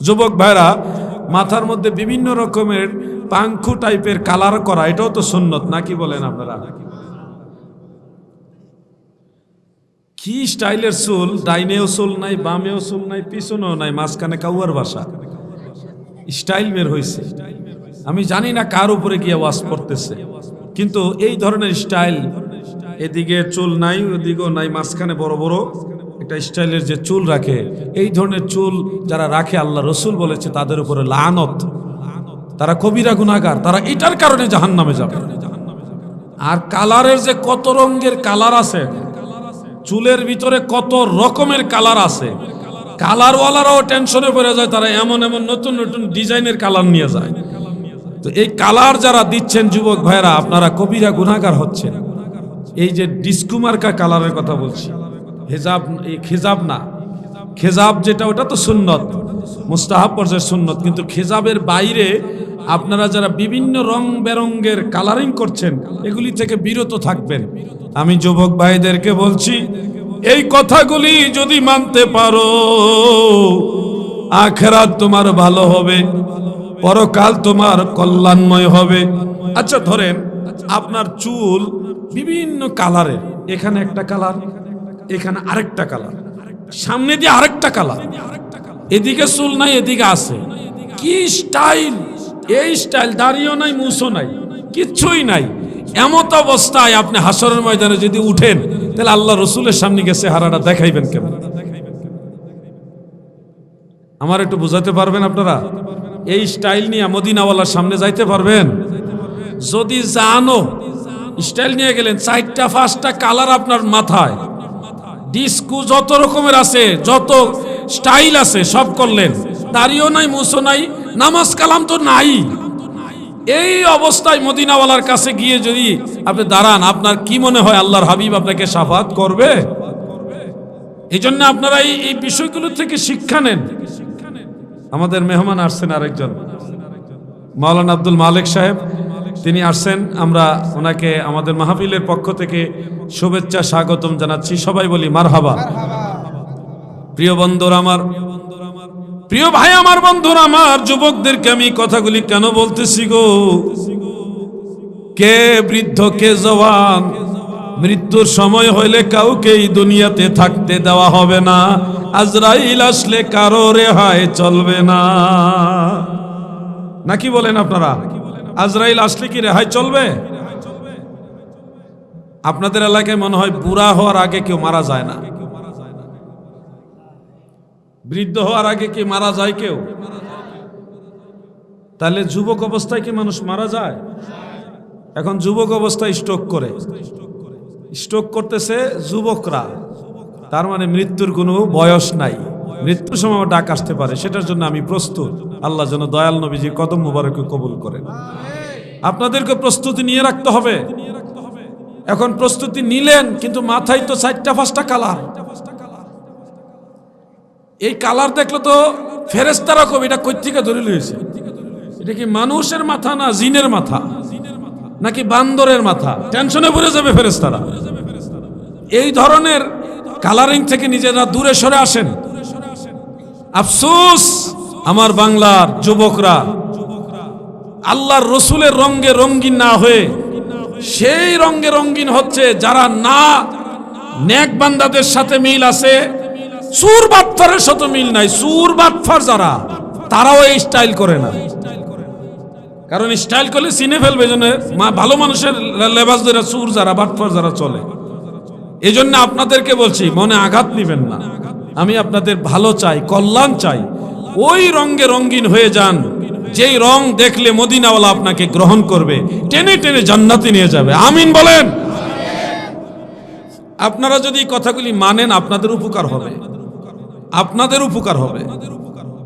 যুবক ভাইরা, মাথার মধ্যে বিভিন্ন রকমের পাংখু টাইপের কালার করা, এটাও তো সুন্নত, নাকি বলেন আপনারা? কি স্টাইলের চুল? ডাইনেও চুল নাই, বামেও চুল নাই, পিছনেও নাই, মাঝখানে কাউয়ার বাসা। স্টাইল বের হয়েছে আমি জানি না কার উপরে গিয়ে ওয়াশ করতেছে, কিন্তু এই ধরনের স্টাইল, এদিকে চুল নাই, ওদিকেও নাই, মাঝখানে বড় বড় একটা স্টাইলের যে চুল রাখে, এই ধরনের চুল যারা রাখে আল্লাহ রসুল বলেছে, তাদের উপরে লানত। তারা কবিরা গুনাগার তারা এটার কারণে জাহান নামে যাবে। আর কালারের যে কত রঙের কালার আছে, চুলের ভিতরে কত রকমের কালার আছে, কালারওয়ালারাও টেনশনে পড়ে যায়, তারা এমন এমন নতুন নতুন ডিজাইনের কালার নিয়ে যায়। তো এই কালার যারা দিচ্ছেন যুবক ভাইরা আপনারা কবিরা গুনাগার হচ্ছেন। এই যে ডিস্কুমার্কা কালারের কথা বলছি হেজাব, খেজাব না। খেজাব যেটা, ওটা তো সুন্নত। মুস্তাহাব পর্যায়ের সুন্নত। কিন্তু খেজাবের বাইরে আপনারা যারা বিভিন্ন রং বেরঙ্গের কালারিং করছেন, এগুলি থেকে বিরত থাকবেন। আমি যুবক ভাইদেরকে বলছি, এই কথাগুলি যদি মানতে পারো, আখেরাত তোমার ভালো হবে, পরকাল তোমার কল্যাণময় হবে। আচ্ছা ধরেন আপনার চুল বিভিন্ন কালারের এখানে একটা কালার এখানে আরেকটা কালার। সামনে দিয়ে আরেকটা কালার। এদিকে চুল নাই, এদিকে আছে। কি স্টাইল? এই স্টাইল দাঁড়িয়েও নাই মুসো নাই, কিচ্ছুই নাই। এমত অবস্থায় আপনি হাসরের ময়দানে যদি উঠেন, তাহলে আল্লাহ রসুলের সামনে গেছে হারাটা দেখাইবেন কেমন? আমার একটু বুঝাতে পারবেন আপনারা? এই স্টাইল নিয়ে মদিনাওয়ালার সামনে যাইতে পারবেন? যদি জানো, স্টাইল নিয়ে গেলেন, চারটা, পাঁচটা কালার আপনার মাথায়। ডিস্কু যত রকমের আছে, যত স্টাইল আছে, সব করলেন। দাড়িও নাই মুসো নাই, নামাজ কালাম তো নাই। এই অবস্থায় মদিনাওয়ালার কাছে গিয়ে যদি আপনি দাঁড়ান, আপনার কি মনে হয় আল্লাহর হাবিব আপনাকে সাফাত করবে? এই জন্য আপনারা এই এই বিষয়গুলো থেকে শিক্ষা নেন। আমাদের মেহমান আসছেন আরেকজন। মাওলানা আব্দুল মালিক সাহেব। তিনি আসছেন। আমরা ওনাকে আমাদের মাহফিলের পক্ষ থেকে শুভেচ্ছা, স্বাগতম জানাচ্ছি। সবাই বলি মারহাবা। প্রিয় বন্ধুরা আমার, প্রিয় ভাই আমার বন্ধুরা আমার, যুবকদেরকে আমি কথাগুলি কেন বলতেছি গো? কে বৃদ্ধ, কে জওয়ান, মৃত্যুর সময় হইলে কাউকে এই দুনিয়াতে থাকতে দেওয়া হবে না। আজরাইল আসলে কারও রেহাই চলবে না। নাকি বলেন আপনারা? আজরাইল আসলে কি রেহাই চলবে? আপনাদের এলাকায় মনে হয় বুড়া হওয়ার আগে কেউ মারা যায় না। বৃদ্ধ হওয়ার আগে কি মারা যায় কেউ? তাহলে যুবক অবস্থায় কি মানুষ মারা যায়? এখন যুবক অবস্থায় স্ট্রোক করে। স্ট্রোক করতেছে যুবকরা। তার মানে মৃত্যুর কোনো বয়স নাই। মৃত্যুর সময় আমার ডাক আসতে পারে, সেটার জন্য আমি প্রস্তুত। আল্লাহ যেন দয়াল নবীজি কদম মুবারককে কবুল করেন। আপনাদেরকে প্রস্তুতি নিয়ে রাখতে হবে। এখন প্রস্তুতি নিলেন, কিন্তু মাথায় তো চারটা পাঁচটা কালার। এই কালার দেখলে তো ফেরেস্তারা কবি, এটা কই থেকে ধরে লইছে এটা কি মানুষের মাথা না জিনের মাথা? নাকি বান্দরের মাথা? টেনশনে পড়ে যাবে ফেরেস্তারা এই ধরনের কালারিং থেকে নিজেরা দূরে সরে আসেন। আফসোস আমার বাংলার যুবকরা। আল্লাহর রসুলের রঙ্গে রঙ্গিন না হয়ে, সেই রঙ্গে রঙ্গিন হচ্ছে যারা না নেক বান্দাদের সাথে মিল আছে, সুর বাটফারের সাথে মিল নাই, সুর বাটফার যারা, তারাও এই স্টাইল করে না। কারণ স্টাইল করলে চিনে ফেলবে জন্য ভালো মানুষের লেবাস ধরে সুর যারা, বাটফার যারা চলে। এই জন্য আপনাদেরকে বলছি, মনে আঘাত নিবেন না। আমি আপনাদের ভালো চাই, কল্যাণ চাই। ওই রঙ্গে রঙ্গিন হয়ে যান। যেই রং দেখলে মদিনাওয়ালা আপনাকে গ্রহণ করবে, টেনে টেনে জান্নাতে নিয়ে যাবে। আমিন বলেন। আপনারা যদি কথাগুলি মানেন, আপনাদের উপকার হবে। আপনাদের উপকার হবে।